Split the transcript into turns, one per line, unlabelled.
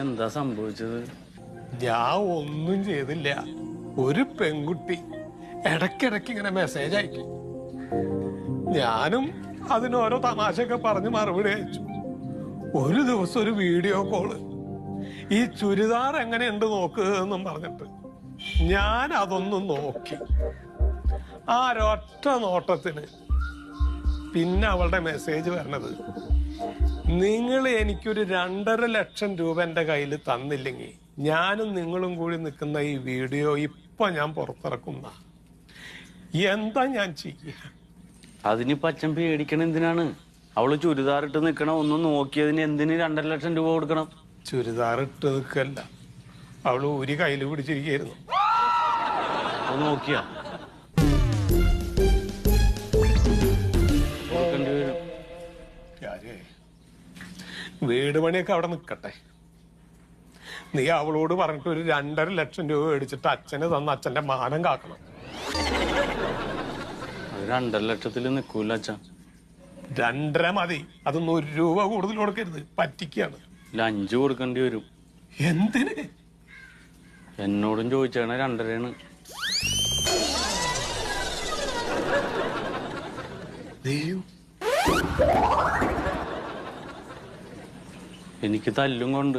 എന്താ സംഭവിച്ചത്?
ഞാൻ ഒന്നും ചെയ്തില്ല. ഒരു പെൺകുട്ടി ഇടക്കിടക്ക് ഇങ്ങനെ മെസ്സേജ് അയക്കും. ഞാനും അതിന് ഓരോ തമാശയൊക്കെ പറഞ്ഞ് മറുപടി അയച്ചു. ഒരു ദിവസം ഒരു വീഡിയോ കോൾ ഈ ചുരിദാർ എങ്ങനെയുണ്ട് നോക്ക് എന്നും പറഞ്ഞിട്ട് ഞാൻ അതൊന്നും നോക്കി. ആ ഒരൊറ്റ നോട്ടത്തിന് പിന്നെ അവളുടെ മെസ്സേജ് വരണത് നിങ്ങൾ എനിക്കൊരു രണ്ടര ലക്ഷം രൂപ എന്റെ കയ്യിൽ തന്നില്ലെങ്കിൽ ഞാനും നിങ്ങളും കൂടി നിൽക്കുന്ന ഈ വീഡിയോ ഇപ്പൊ ഞാൻ പുറത്തിറക്കുന്ന എന്താ ഞാൻ ചെയ്യുക
അതിനിപ്പോ അച്ഛൻ പേടിക്കണ എന്തിനാണ്? അവൾ ചുരിദാറിട്ട് നിൽക്കണം ഒന്ന് നോക്കിയതിന് എന്തിന് രണ്ടര ലക്ഷം രൂപ കൊടുക്കണം?
ചുരിദാറിട്ട് നിൽക്കല്ല. അവൾ ഒരു കയ്യിൽ പിടിച്ചിരിക്കുന്നു
നോക്കിയാ?
രാജേ വീട് പണിയൊക്കെ അവിടെ നിൽക്കട്ടെ. നീ അവളോട് പറഞ്ഞിട്ട് ഒരു രണ്ടര ലക്ഷം രൂപ മേടിച്ചിട്ട് അച്ഛന് തന്ന അച്ഛന്റെ മാനം കാക്കണം.
രണ്ടര ലക്ഷത്തിൽ നിക്കൂല അച്ഛ.
രണ്ടര മതി. അതൊന്നും ഒരു രൂപ കൂടുതൽ കൊടുക്കരുത്. പറ്റിക്കാണ്
അഞ്ചു അഞ്ച് കൊടുക്കേണ്ടി വരും.
എന്തിന്?
എന്നോടും ചോദിച്ചാണ് രണ്ടരയാണ്.
ദൈവം.
എനിക്ക് തല്ലും കൊണ്ട്